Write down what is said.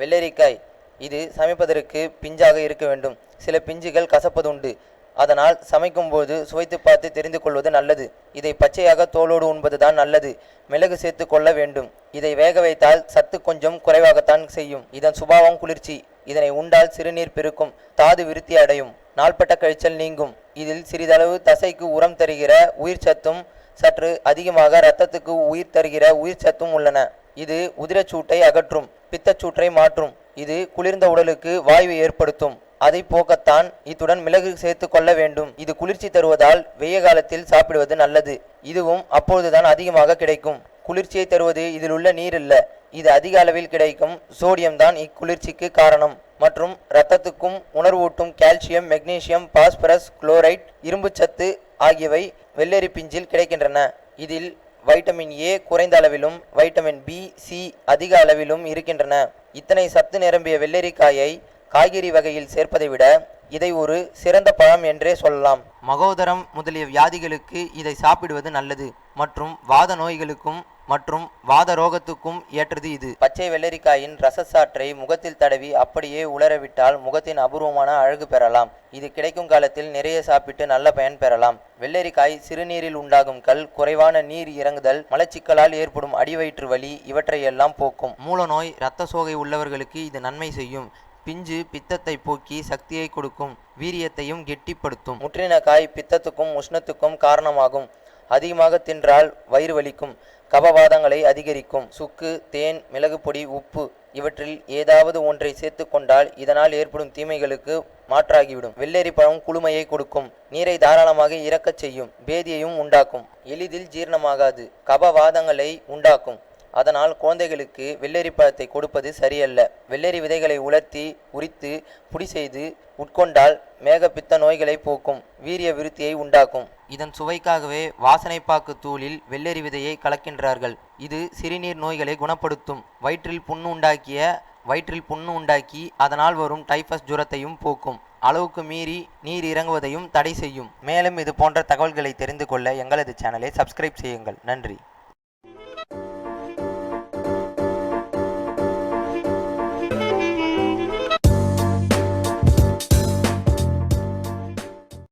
வெள்ளரிக்காய். இது சமைப்பதற்கு பிஞ்சாக இருக்க வேண்டும். சில பிஞ்சுகள் கசப்பதுண்டு அதனால் சமைக்கும்போது சுவைத்து பார்த்து தெரிந்து கொள்வது நல்லது. இதை பச்சையாக தோலோடு உண்பதுதான் நல்லது. மிளகு சேர்த்து கொள்ள வேண்டும். இதை வேக வைத்தால் சத்து கொஞ்சம் குறைவாகத்தான் செய்யும். இதன் சுபாவம் குளிர்ச்சி. இதனை உண்டால் சிறுநீர் பெருக்கும். தாது விருத்தி அடையும். நாள்பட்ட கழிச்சல் நீங்கும். இதில் சிறிதளவு தசைக்கு உரம் தருகிற உயிர் சத்தும் சற்று அதிகமாக இரத்தத்துக்கு உயிர் தருகிற உயிர் சத்தும் உள்ளன. இது உதிரச்சூட்டை அகற்றும் பித்தச்சூற்றை மாற்றும். இது குளிர்ந்த உடலுக்கு வாய்வு ஏற்படுத்தும். அதை போக்கத்தான் இத்துடன் மிளகு சேர்த்து கொள்ள வேண்டும். இது குளிர்ச்சி தருவதால் வெய்ய காலத்தில் சாப்பிடுவது நல்லது. இதுவும் அப்பொழுதுதான் அதிகமாக கிடைக்கும். குளிர்ச்சியை தருவது இதில் உள்ள நீர் இல்ல இது அதிக அளவில் கிடைக்கும். சோடியம் தான் இக்குளிர்ச்சிக்கு காரணம். மற்றும் இரத்தத்துக்கும் உணர்வூட்டும் கால்சியம் மெக்னீசியம் பாஸ்பரஸ் குளோரைட் இரும்புச்சத்து ஆகியவை வெள்ளரி பிஞ்சில் கிடைக்கின்றன. இதில் வைட்டமின் ஏ குறைந்த அளவிலும் வைட்டமின் பி சி அதிக அளவிலும் இருக்கின்றன. இத்தனை சத்து நிரம்பிய வெள்ளரிக்காயை காய்கறி வகையில் சேர்ப்பதை விட இதை ஒரு சிறந்த பழம் என்றே சொல்லலாம். மகோதரம் முதலிய வியாதிகளுக்கு இதை சாப்பிடுவது நல்லது. மற்றும் வாத நோய்களுக்கும் மற்றும் வாத ரோகத்துக்கும் ஏற்றது இது. பச்சை வெள்ளரிக்காயின் ரசசாற்றை முகத்தில் தடவி அப்படியே உலரவிட்டால் முகத்தின் அபூர்வமான அழகு பெறலாம். இது கிடைக்கும் காலத்தில் நிறைய சாப்பிட்டு நல்ல பயன் பெறலாம். வெள்ளரிக்காய் சிறுநீரில் உண்டாகும் கல் குறைவான நீர் இறங்குதல் மலச்சிக்கலால் ஏற்படும் அடிவயிற்று வலி இவற்றையெல்லாம் போக்கும். மூலநோய் இரத்த சோகை உள்ளவர்களுக்கு இது நன்மை செய்யும். பிஞ்சு பித்தத்தை போக்கி சக்தியை கொடுக்கும் வீரியத்தையும் கெட்டிப்படுத்தும். முற்றின காய் பித்தத்துக்கும் உஷ்ணத்துக்கும் காரணமாகும். அதிகமாக தின்றால் வயிறு வலிக்கும் கபவாதங்களை அதிகரிக்கும். சுக்கு தேன் மிளகு பொடி உப்பு இவற்றில் ஏதாவது ஒன்றை சேர்த்து கொண்டால் இதனால் ஏற்படும் தீமைகளுக்கு மாற்றாகிவிடும். வெள்ளேரி பழம் குளுமையை கொடுக்கும் நீரை தாராளமாக இறக்கச் செய்யும் பேதியையும் உண்டாக்கும். எளிதில் ஜீரணமாகாது கபவாதங்களை உண்டாக்கும். அதனால் குழந்தைகளுக்கு வெள்ளரி பழத்தை கொடுப்பது சரியல்ல. வெள்ளரி விதைகளை உலர்த்தி உரித்து புடி செய்து உட்கொண்டால் மேகப்பித்த நோய்களை போக்கும் வீரிய விருத்தியை உண்டாக்கும். இதன் சுவைக்காகவே வாசனைப்பாக்கு தூளில் வெள்ளரி விதையை கலக்கின்றார்கள். இது சிறுநீர் நோய்களை குணப்படுத்தும். வயிற்றில் புண்ணு உண்டாக்கிய வயிற்றில் புண்ணு உண்டாக்கி அதனால் வரும் டைஃபஸ் ஜுரத்தையும் போக்கும். அளவுக்கு மீறி நீர் இறங்குவதையும் தடை செய்யும். மேலும் இது போன்ற தகவல்களை தெரிந்து கொள்ள எங்களது சேனலை சப்ஸ்கிரைப் செய்யுங்கள். நன்றி.